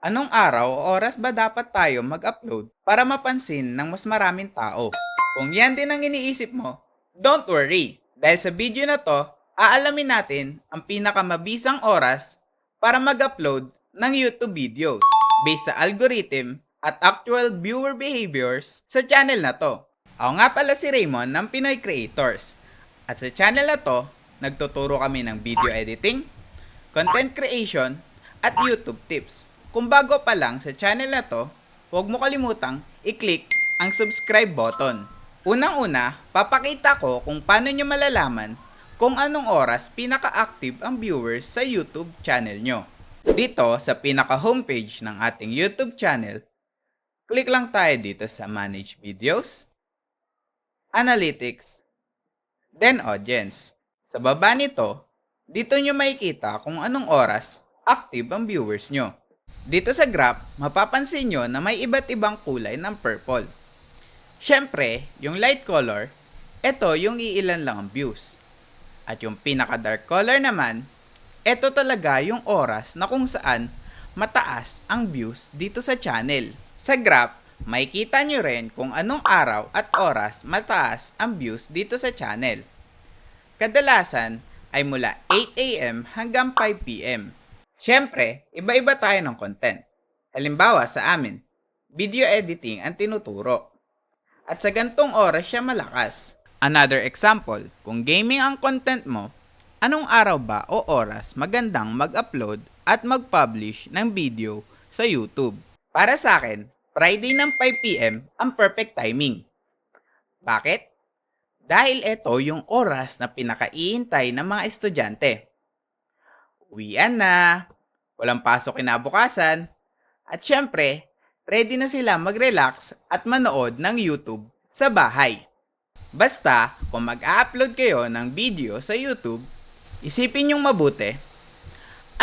Anong araw o oras ba dapat tayo mag-upload para mapansin ng mas maraming tao? Kung yan din ang iniisip mo, don't worry. Dahil sa video na to, aalamin natin ang pinakamabisang oras para mag-upload ng YouTube videos based sa algorithm at actual viewer behaviors sa channel na to. Ako nga pala si Raymond ng Pinoy Creators. At sa channel na to, nagtuturo kami ng video editing, content creation, at YouTube tips. Kung bago pa lang sa channel na to, huwag mo kalimutang i-click ang subscribe button. Unang-una, papakita ko kung paano nyo malalaman kung anong oras pinaka-active ang viewers sa YouTube channel nyo. Dito sa pinaka-homepage ng ating YouTube channel, click lang tayo dito sa Manage Videos, Analytics, then Audience. Sa baba nito, dito nyo makikita kung anong oras active ang viewers nyo. Dito sa graph, mapapansin nyo na may iba't ibang kulay ng purple. Siyempre, yung light color, ito yung iilan lang ang views. At yung pinaka dark color naman, ito talaga yung oras na kung saan mataas ang views dito sa channel. Sa graph, makikita nyo rin kung anong araw at oras mataas ang views dito sa channel. Kadalasan ay mula 8am hanggang 5pm. Siyempre, iba-iba tayo ng content. Halimbawa sa amin, video editing ang tinuturo. At sa gantong oras siya malakas. Another example, kung gaming ang content mo, anong araw ba o oras magandang mag-upload at mag-publish ng video sa YouTube? Para sa akin, Friday ng 5pm ang perfect timing. Bakit? Dahil ito yung oras na pinakaiintay ng mga estudyante. Uwian na, walang pasok kinabukasan, at syempre, ready na sila mag-relax at manood ng YouTube sa bahay. Basta, kung mag-upload kayo ng video sa YouTube, isipin yung mabuti,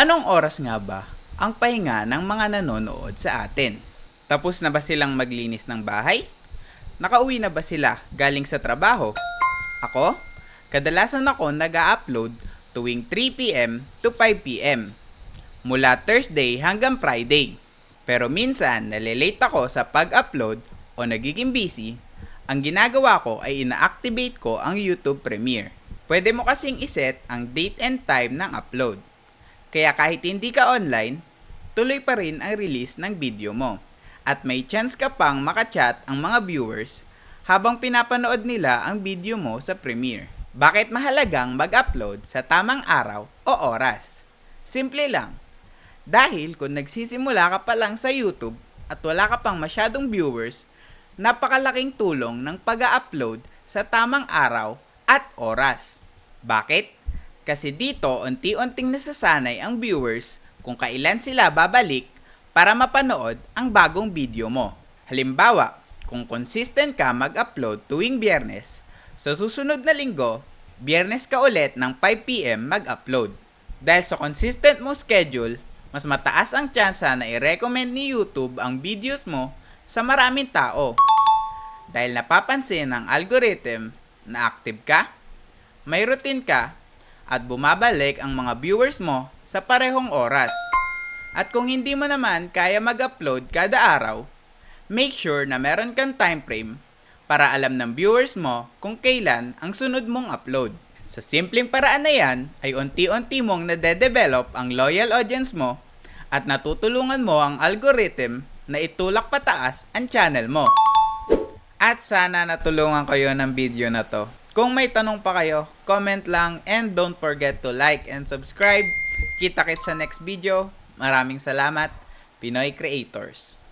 anong oras nga ba ang pahinga ng mga nanonood sa atin? Tapos na ba silang maglinis ng bahay? Nakauwi na ba sila galing sa trabaho? Ako? Kadalasan ako nag-upload tuwing 3pm to 5pm. Mula Thursday hanggang Friday. Pero minsan, nalilate ako sa pag-upload o nagiging busy, ang ginagawa ko ay ina-activate ko ang YouTube Premiere. Pwede mo kasing iset ang date and time ng upload. Kaya kahit hindi ka online, tuloy pa rin ang release ng video mo. At may chance ka pang makachat ang mga viewers habang pinapanood nila ang video mo sa Premiere. Bakit mahalagang mag-upload sa tamang araw o oras? Simple lang. Dahil kung nagsisimula ka pa lang sa YouTube at wala ka pang masyadong viewers, napakalaking tulong ng pag-upload sa tamang araw at oras. Bakit? Kasi dito unti-unting nasasanay ang viewers kung kailan sila babalik para mapanood ang bagong video mo. Halimbawa, kung consistent ka mag-upload tuwing biyernes, sa susunod na linggo, biyernes ka ulit ng 5pm mag-upload. Dahil sa consistent mo schedule, mas mataas ang tsansa na i-recommend ni YouTube ang videos mo sa maraming tao. Dahil napapansin ng algorithm na active ka, may routine ka, at bumabalik ang mga viewers mo sa parehong oras. At kung hindi mo naman kaya mag-upload kada araw, make sure na meron kang time frame para alam ng viewers mo kung kailan ang sunod mong upload. Sa simpleng paraan na yan, ay unti-unti mong nade-develop ang loyal audience mo at natutulungan mo ang algorithm na itulak pataas ang channel mo. At sana natulungan kayo ng video na to. Kung may tanong pa kayo, comment lang and don't forget to like and subscribe. Kita kits sa next video. Maraming salamat, Pinoy Creators.